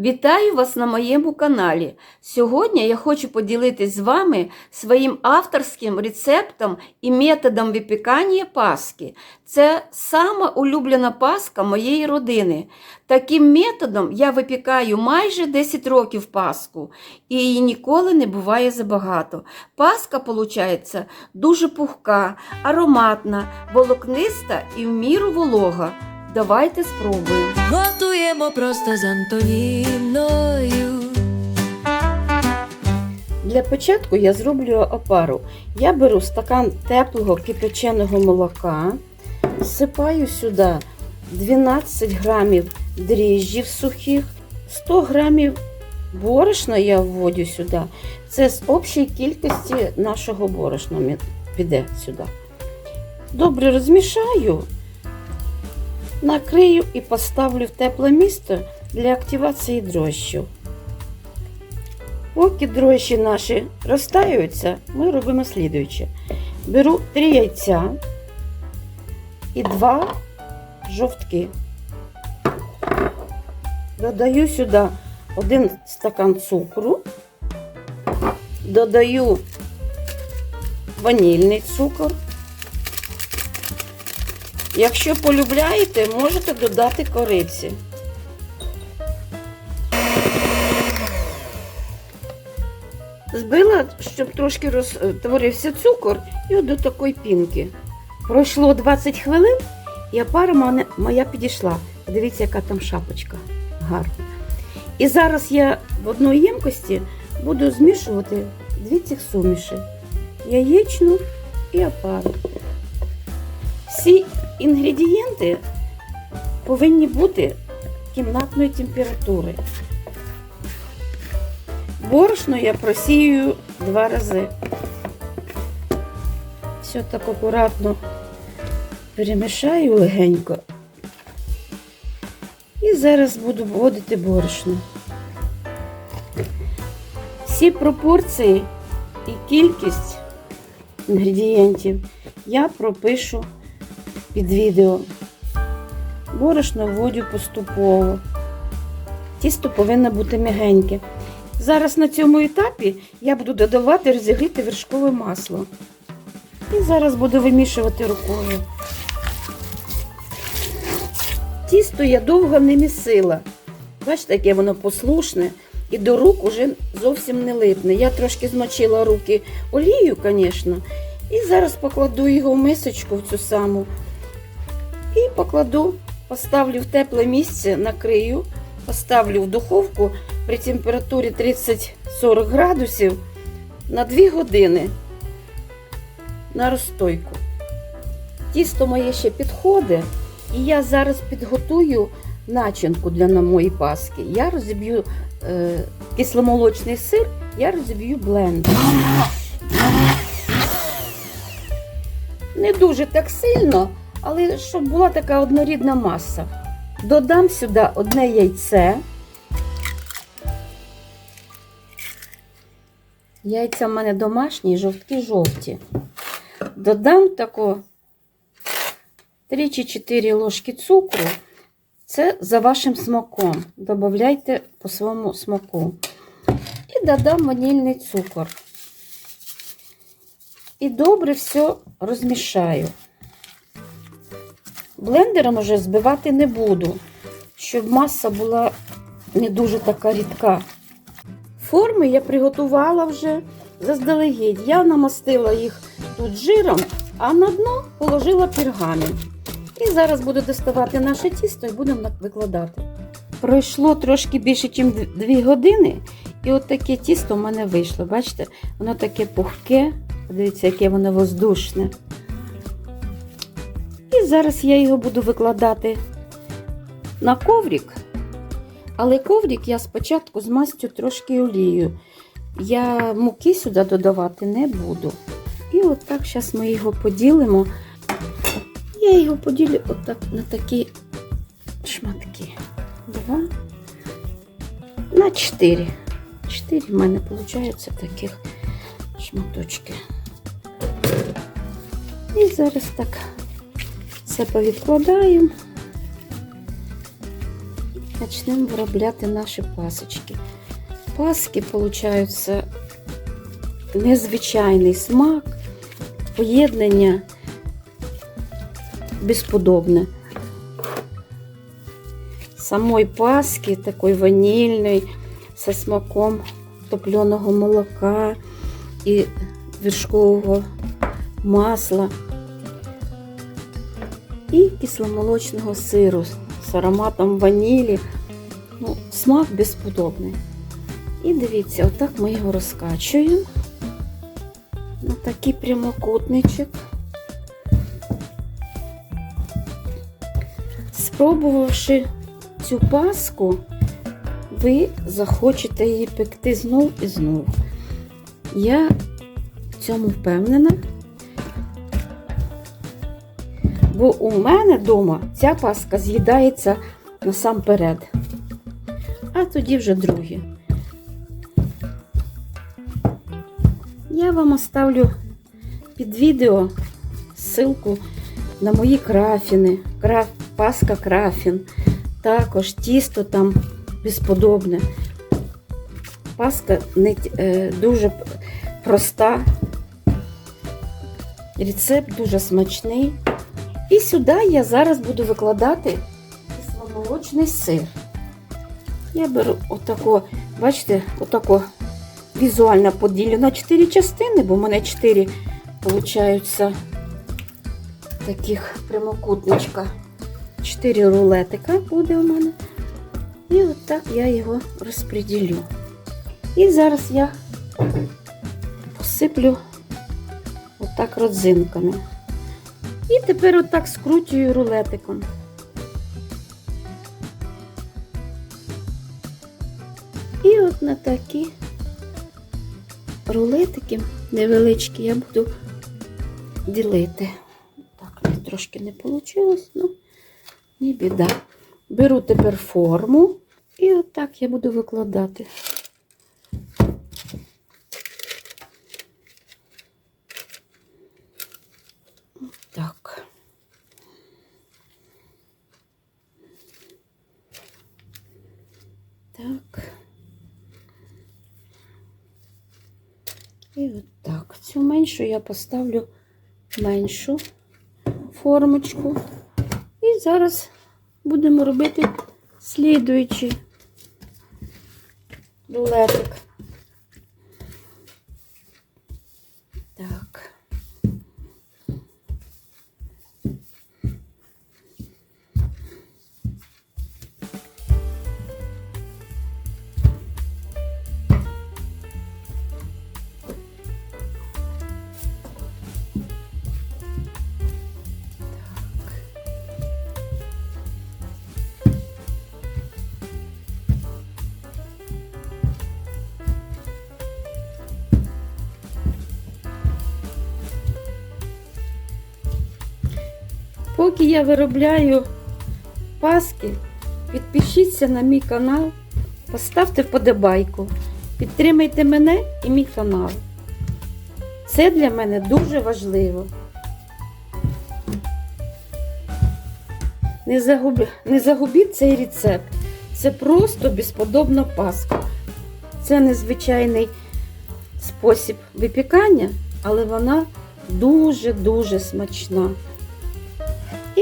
Вітаю вас на моєму каналі. Сьогодні я хочу поділитись з вами своїм авторським рецептом і методом випікання паски. Це сама улюблена паска моєї родини. Таким методом я випікаю майже 10 років паску, і її ніколи не буває забагато. Паска, виходить, дуже пухка, ароматна, волокниста і в міру волога. Давайте спробуємо. Готуємо просто з Антоніною. Для початку я зроблю опару. Я беру стакан теплого кипяченого молока, всипаю сюди 12 грамів дріжджів сухих, 100 грамів борошна я вводю сюди. Це з общої кількості нашого борошна піде сюди. Добре розмішаю, накрию і поставлю в тепле місце для активації дрожжів. Поки дрожжі наші розтаюються, ми робимо слідуюче. Беру 3 яйця і 2 жовтки. Додаю сюди 1 стакан цукру, додаю ванільний цукор. Якщо полюбляєте, можете додати кориці. Збила, щоб трошки розтворився цукор, і от до такої пінки. Пройшло 20 хвилин, і пара моя підійшла. Подивіться, яка там шапочка гарна. І зараз я в одній ємкості буду змішувати дві цих суміші: яєчну і опару. Всі інгредієнти повинні бути кімнатної температури. Борошно я просію два рази. Все так акуратно перемішаю легенько. І зараз буду вводити борошно. Всі пропорції і кількість інгредієнтів я пропишу під відео. Борошно вводю поступово. Тісто повинно бути м'ягеньке. Зараз на цьому етапі я буду додавати розігріте вершкове масло. І зараз буду вимішувати рукою. Тісто я довго не місила. Бачите, яке воно послушне і до рук уже зовсім не липне. Я трошки змочила руки олією, звісно. І зараз покладу його в мисочку в цю саму. І покладу, поставлю в тепле місце, накрию, поставлю в духовку при температурі 30-40 градусів на 2 години на розстойку. Тісто моє ще підходить, і я зараз підготую начинку для моєї паски. Я розіб'ю е, кисломолочний сир, я розіб'ю блендер. Не дуже так сильно, але щоб була така однорідна маса. Додам сюди одне яйце. Яйця в мене домашні, жовтки жовті. Додам тако 3 чи 4 ложки цукру. Це за вашим смаком. Добавляйте по своєму смаку. І додам ванільний цукор. І добре все розмішаю. Блендером уже збивати не буду, щоб маса була не дуже така рідка. Форми я приготувала вже заздалегідь. Я намастила їх тут жиром, а на дно положила пергамент. І зараз буду доставати наше тісто і будемо викладати. Пройшло трошки більше, ніж 2 години, і от таке тісто в мене вийшло. Бачите, воно таке пухке, подивіться, яке воно воздушне. Зараз я його буду викладати на коврик. Але коврик я спочатку змастю трошки олією. Я муки сюди додавати не буду. І отак зараз ми його поділимо. Я його поділю отак на такі шматки. Два. На чотири. Чотири в мене виходить таких шматочки. І зараз так це повідкладаємо. почнемо виробляти наші пасочки. Паски получаються незвичайний смак, поєднання безподобне. Самої паски, такої ванільної, зі смаком топленого молока і вершкового масла і кисломолочного сиру з ароматом ванілі. Ну, смак безподобний. І дивіться, отак ми його розкачуємо на такий прямокутничок. Спробувавши цю паску, ви захочете її пекти знов і знов. Я в цьому впевнена. Бо у мене вдома ця паска з'їдається насамперед. А тоді вже друге. Я вам оставлю під відео ссылку на мої крафіни. Краф, паска крафін. Також тісто там безподобне. Паска не, е, дуже проста. Рецепт дуже смачний. І сюди я зараз буду викладати кисломолочний сир. Я беру отако, бачите, отако візуально поділю на 4 частини, бо в мене 4 получаються таких прямокутничка. 4 рулетика буде у мене. І отак я його розподілю. І зараз я посиплю отак родзинками. І тепер отак скручую рулетиком. І от на такі рулетики невеличкі я буду ділити. Так, трошки не вийшло, ну, не біда. Беру тепер форму і отак я буду викладати. Так. Так. І от. Цю меншу я поставлю меншу формочку. І зараз будемо робити слідуючий рулетик. Поки я виробляю паски, підпишіться на мій канал, поставте вподобайку, підтримайте мене і мій канал. Це для мене дуже важливо. Не, загуб... Не загубіть цей рецепт. Це просто безподобна паска. Це незвичайний спосіб випікання, але вона дуже-дуже смачна.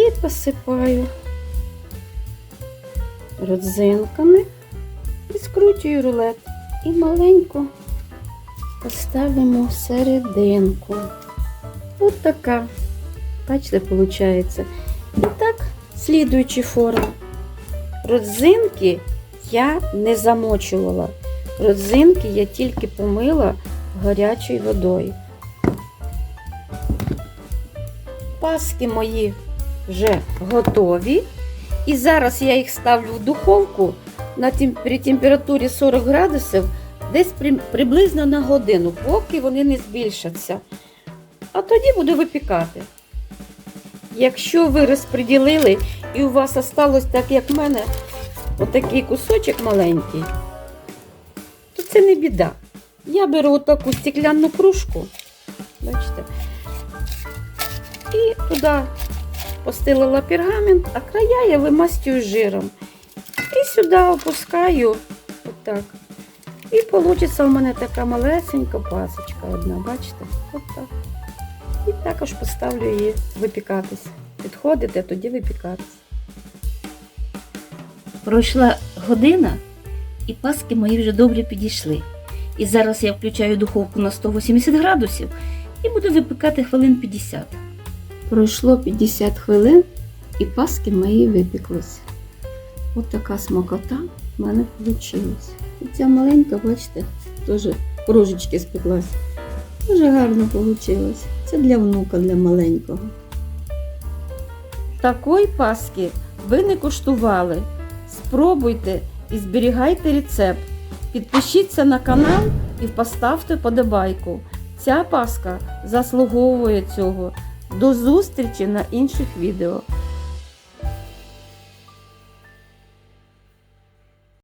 І посипаю родзинками і скручую рулет. І маленько поставимо в серединку. От така. Бачите, виходить. І так, слідуючі форми. Родзинки я не замочувала. Родзинки я тільки помила гарячою водою. Паски мої вже готові. І зараз я їх ставлю в духовку на при температурі 40 градусів десь при- приблизно на годину, поки вони не збільшаться. А тоді буду випікати. Якщо ви розподілили і у вас осталось так, як в мене, отакий кусочок маленький, то це не біда. Я беру отаку стеклянну кружку, бачите, і туди постелила пергамент, а края я вимастюю жиром. І сюди опускаю. Отак. І вийде у мене така малесенька пасочка одна, бачите? Отак. І також поставлю її випікатись. Підходите, тоді випікатись. Пройшла година, і паски мої вже добре підійшли. І зараз я включаю духовку на 180 градусів і буду випікати хвилин 50. Пройшло 50 хвилин і паски мої випіклися. Ось така смакота в мене вийшла. І ця маленька, бачите, теж кружечки спеклась. Дуже гарно вийшло. Це для внука, для маленького. Такої паски ви не куштували. Спробуйте і зберігайте рецепт. Підпишіться на канал і поставте подобайку. Ця паска заслуговує цього. До зустрічі на інших відео.